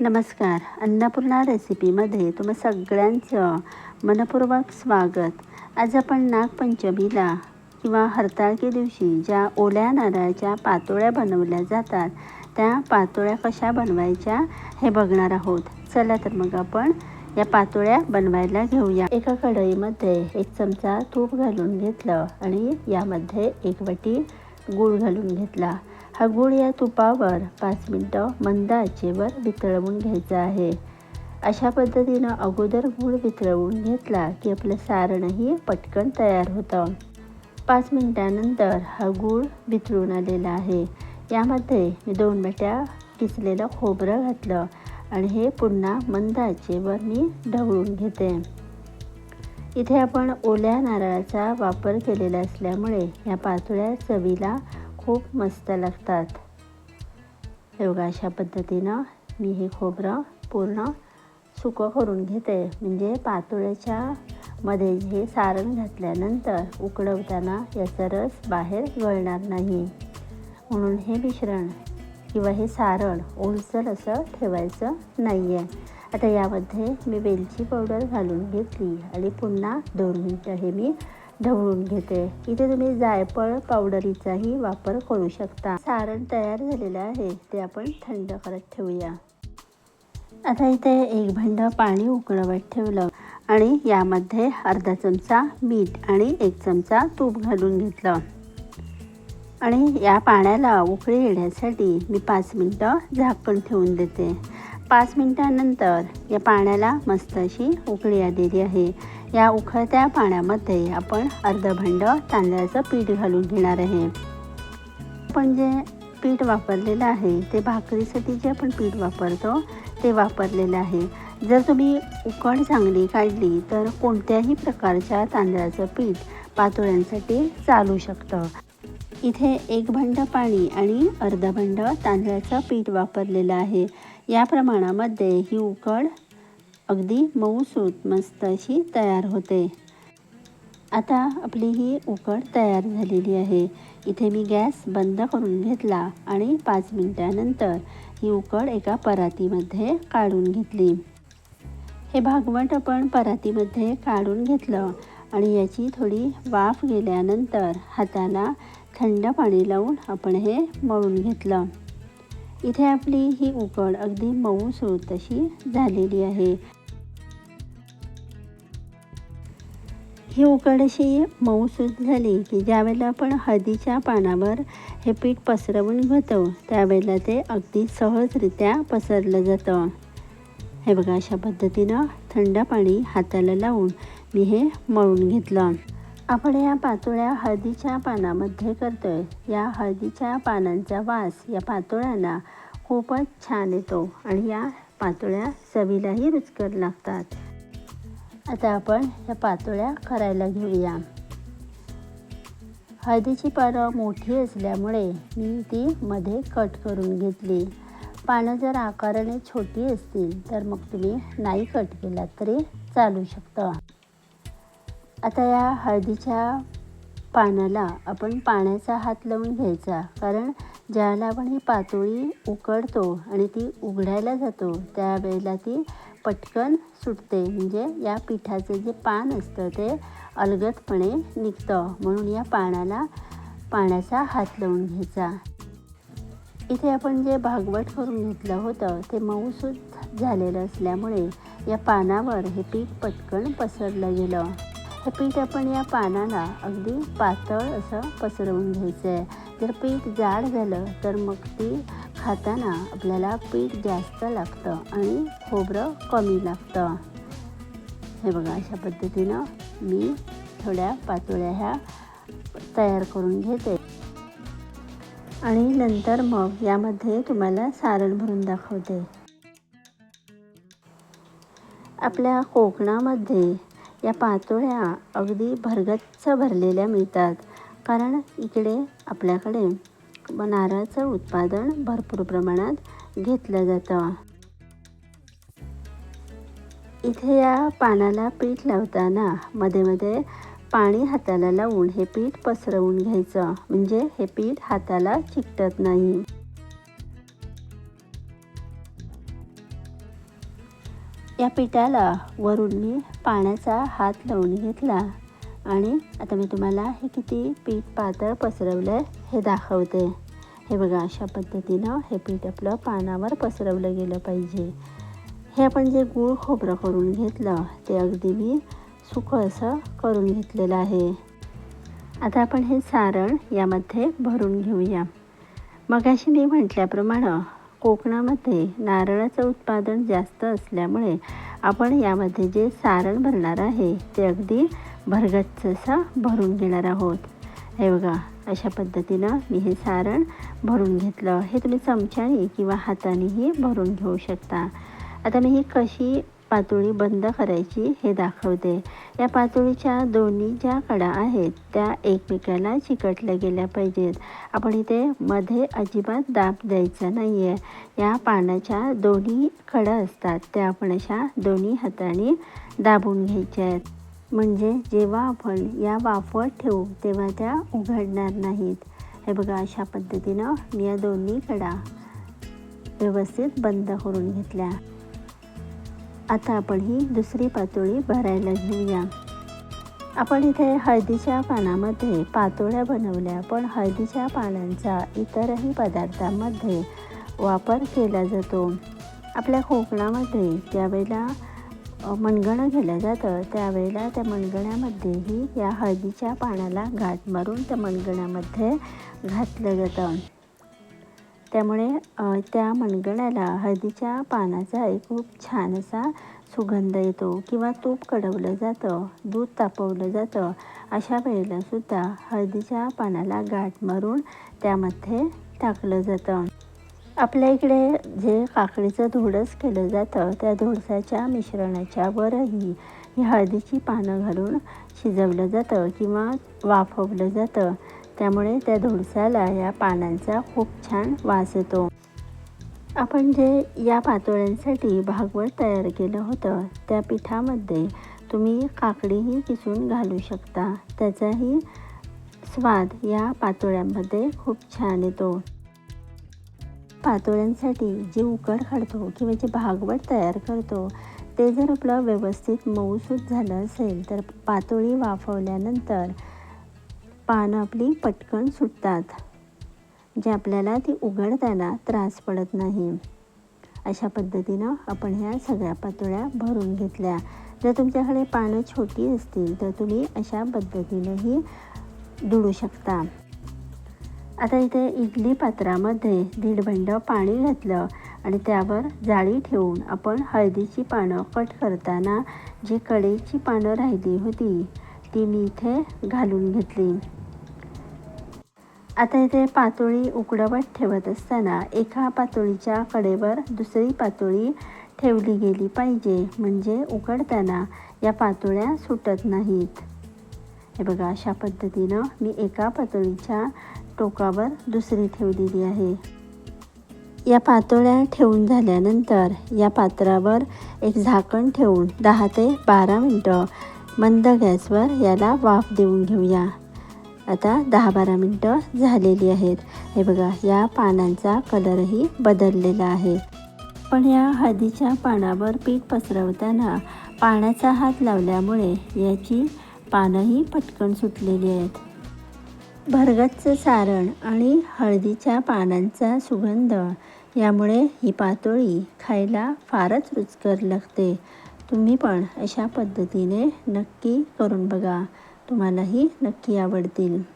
नमस्कार. अन्नपूर्णा रेसिपीमध्ये तुम्हा सगळ्यांचं मनपूर्वक स्वागत. आज आपण नागपंचमीला किंवा हरताळके दिवशी ज्या ओल्या नारळाच्या पातोळ्या बनवल्या जातात त्या पातोळ्या कशा बनवायच्या हे बघणार आहोत. चला तर मग आपण या पातोळ्या बनवायला घेऊया. एका कढईमध्ये एक चमचा तूप घालून घेतलं आणि यामध्ये एक वाटी गूळ घालून घेतला. हा गूळ या तुपावर पाच मिनटं मंद आचेवर वितळवून घ्यायचा आहे. अशा पद्धतीनं अगोदर गूळ वितळवून घेतला की आपलं सारणही पटकन तयार होतं. पाच मिनटानंतर हा गूळ वितळून आलेला आहे. यामध्ये मी दोन बट्या किसलेलं खोबरं घातलं आणि हे पुन्हा मंद आचेवर मी ढवळून घेते. इथे आपण ओल्या नारळाचा वापर केलेला असल्यामुळे या पातोळ्या चवीला खूप मस्त लागतात. हे बघा अशा पद्धतीनं मी हे खोबरं पूर्ण सुकं करून घेते. म्हणजे पातोळ्याच्या मध्ये हे सारण घातल्यानंतर उकडवताना याचा रस बाहेर गळणार नाही. म्हणून हे मिश्रण किंवा हे सारण ओलसर असं ठेवायचं नाही आहे आता यामध्ये मी वेलची पावडर घालून घेतली आणि पुन्हा दोन मिनटं हे मी ढवळून घेते. इथे तुम्ही जायफळ पावडरीचाही वापर करू शकता. सारण तयार झालेलं आहे. ते आपण थंड करत ठेवूया. आता इथे एक भांड पाणी उकळवत ठेवलं आणि यामध्ये अर्धा चमचा मीठ आणि एक चमचा तूप घालून घेतलं. आणि या पाण्याला उकळी येण्यासाठी मी पाच मिनटं झाकण ठेवून देते. पाच मिनटानंतर या पाण्याला मस्त अशी उकळी आलेली आहे. या उकळत्या पाण्यामध्ये आपण अर्ध भांड तांदळाचं पीठ घालून घेणार आहे. आपण जे पीठ वापरलेलं आहे ते भाकरीसाठी जे आपण पीठ वापरतो ते वापरलेलं आहे. जर तुम्ही उकळ चांगली काढली तर कोणत्याही प्रकारच्या तांदळाचं पीठ पातोळ्यांसाठी चालू शकतं. इथे एक भांड पाणी आणि अर्ध भांड तांदळाचं पीठ वापरलेलं आहे. या प्रमाणामध्ये ही उकड अगदी मऊसूत मस्त अशी तयार होते. आता आपली ही उकड तयार झालेली आहे. इथे मी गॅस बंद करून घेतला आणि पाच मिनटानंतर ही उकड एका परातीमध्ये काढून घेतली. हे भागवट आपण परातीमध्ये काढून घेतलं आणि याची थोडी वाफ गेल्यानंतर हाताला थंड पाणी लावून आपण हे मळून घेतलं. इथे आपली ही उकड अगदी मऊसूत अशी झालेली आहे. ही उकड अशी मऊसूत झाली की ज्यावेळेला आपण हळदीच्या पानावर हे पीठ पसरवून घेतो त्यावेळेला ते अगदी सहजरित्या पसरलं जातं. हे बघा अशा पद्धतीनं थंड पाणी हाताला लावून मी हे मळून घेतलं. आपण या पातोळ्या हळदीच्या पानामध्ये करतोय. या हळदीच्या पानांचा वास या पातोळ्यांना खूपच छान येतो आणि या पातोळ्या चवीलाही रुचकर लागतात. आता आपण या पातोळ्या करायला घेऊया. हळदीची पानं मोठी असल्यामुळे मी ती मध्ये कट करून घेतली. पानं जर आकाराने छोटी असतील तर मग तुम्ही नाही कट केलात तरी चालू शकतं. आता या हळदीच्या पानाला आपण पाण्याचा हात लावून घ्यायचा. कारण ज्याला आपण ही पातोळी उकडतो आणि ती उघडायला जातो त्यावेळेला ती पटकन सुटते. म्हणजे या पिठाचं जे पान असतं ते अलगदपणे निघतं. म्हणून या पानाला पाण्याचा हात लावून घ्यायचा. इथे आपण जे भागवट करून घेतलं होतं ते मऊसूत झालेलं असल्यामुळे या पानावर हे पीठ पटकन पसरलं गेलं. तर पीठ आपण या पानाला अगदी पातळ असं पसरवून घ्यायचं आहे. जर पीठ जाड झालं तर मग ती खाताना आपल्याला पीठ जास्त लागतं आणि खोबरं कमी लागतं. हे बघा अशा पद्धतीनं मी थोड्या पातोळ्या ह्या तयार करून घेते. आणि नंतर मग यामध्ये तुम्हाला सारण भरून दाखवते. आपल्या कोकणामध्ये या पातोळ्या अगदी भरगच्च भरलेल्या मिळतात. कारण इकडे आपल्याकडे नारळाचं उत्पादन भरपूर प्रमाणात घेतलं जातं. इथे या पानाला पीठ लावताना मध्ये मध्ये पाणी हाताला लावून हे पीठ पसरवून घ्यायचं. म्हणजे हे पीठ हाताला चिकटत नाही. या पिठाला वरून मी पाण्याचा हात लावून घेतला. आणि आता मी तुम्हाला हे किती पीठ पातळ पसरवलं आहे हे दाखवते. हे बघा अशा पद्धतीनं हे पीठ आपलं पानावर पसरवलं गेलं पाहिजे. हे आपण जे गूळ खोबरं करून घेतलं ते अगदी मी सुकं असं करून घेतलेलं आहे. आता आपण हे सारण यामध्ये भरून घेऊया. मगाशी मी म्हटल्याप्रमाणे कोकणामध्ये नारळाचं उत्पादन जास्त असल्यामुळे आपण यामध्ये जे सारण भरणार आहे ते अगदी भरगच्चसा भरून घेणार आहोत. हे बघा अशा पद्धतीनं मी हे सारण भरून घेतलं. हे तुम्ही चमच्याने किंवा हातानेही भरून घेऊ शकता. आता मी ही कशी पातोळी बंद करायची हे दाखवते. या पातोळीच्या दोन्ही ज्या कडा आहेत त्या एकमेकाला चिकटल्या गेल्या पाहिजेत. आपण इथे मध्ये अजिबात दाब द्यायचा नाही आहे या पानाच्या दोन्ही कडा असतात त्या आपण अशा दोन्ही हाताने दाबून घ्यायच्या आहेत. म्हणजे जेव्हा आपण या वाफवत ठेवू तेव्हा त्या उघडणार नाहीत. हे बघा अशा पद्धतीनं मी या दोन्ही कडा व्यवस्थित बंद करून घेतल्या. आता आपण ही दुसरी पातोळी भरायला घेऊया. आपण इथे हळदीच्या पानामध्ये पातोळ्या बनवल्या पण हळदीच्या पानांचा इतरही पदार्थांमध्ये वापर केला जातो. आपल्या कोकणामध्ये ज्यावेळेला मनगणं केलं जातं त्यावेळेला त्या मनगण्यामध्येही या हळदीच्या पानाला घाट मारून त्या मनगण्यामध्ये घातलं जातं. त्यामुळे त्या मनगण्याला हळदीच्या पानाचा एक खूप छान असा सुगंध येतो किंवा तूप कडवलं जातं दूध तापवलं जातं अशा वेळेला सुद्धा हळदीच्या पानाला गाठ मारून त्यामध्ये टाकलं जातं. आपल्या इकडे जे काकडीचं धोडस केलं जातं त्या धोडसाच्या मिश्रणाच्या वरही ही हळदीची पानं घालून शिजवलं जातं किंवा वाफवलं जातं. त्यामुळे त्या धोडसाला या पानांचा खूप छान वास येतो. आपण जे या पातोळ्यांसाठी भागवत तयार केलं होतं त्या पिठामध्ये तुम्ही काकडीही किसून घालू शकता. त्याचाही स्वाद या पातोळ्यांमध्ये खूप छान येतो. पातोळ्यांसाठी जे उकड काढतो किंवा जे भागवत तयार करतो ते जर आपलं व्यवस्थित मऊसूत झालं असेल तर पातोळी वाफवल्यानंतर पानं आपली पटकन सुटतात. जे आपल्याला ती उघडताना त्रास पडत नाही. अशा पद्धतीनं आपण ह्या सगळ्या पातोळ्या भरून घेतल्या. जर तुमच्याकडे पानं छोटी असतील तर तुम्ही अशा पद्धतीनंही दुडू शकता. आता इथे इडली पात्रामध्ये दीड भांड पाणी घातलं आणि त्यावर जाळी ठेवून आपण हळदीची पानं कट करताना जी कडेची पानं राहिली होती ती मी इथे घालून घेतली. आता इथे पातोळी उकडवत ठेवत असताना एका पातोळीच्या कडेवर दुसरी पातोळी ठेवली गेली पाहिजे. म्हणजे उकडताना या पातोळ्या सुटत नाहीत. हे बघा अशा पद्धतीनं मी एका पातोळीच्या टोकावर दुसरी ठेवलेली आहे. या पातोळ्या ठेवून झाल्यानंतर या पात्रावर एक झाकण ठेवून दहा ते बारा मिनटं मंद गॅसवर याला वाफ देऊन घेऊया. आता दहा बारा मिनटं झालेली आहेत. हे बघा या पानांचा कलरही बदललेला आहे. पण या हळदीच्या पानावर पीठ पसरवताना पाण्याचा हात लावल्यामुळे याची पानंही पटकन सुटलेली आहेत. भरगतचं सारण आणि हळदीच्या पानांचा सुगंध यामुळे ही पातोळी खायला फारच रुचकर लागते. तुम्ही पण अशा पद्धतीने नक्की करून बघा. तुम्हालाही नक्की आवडतील.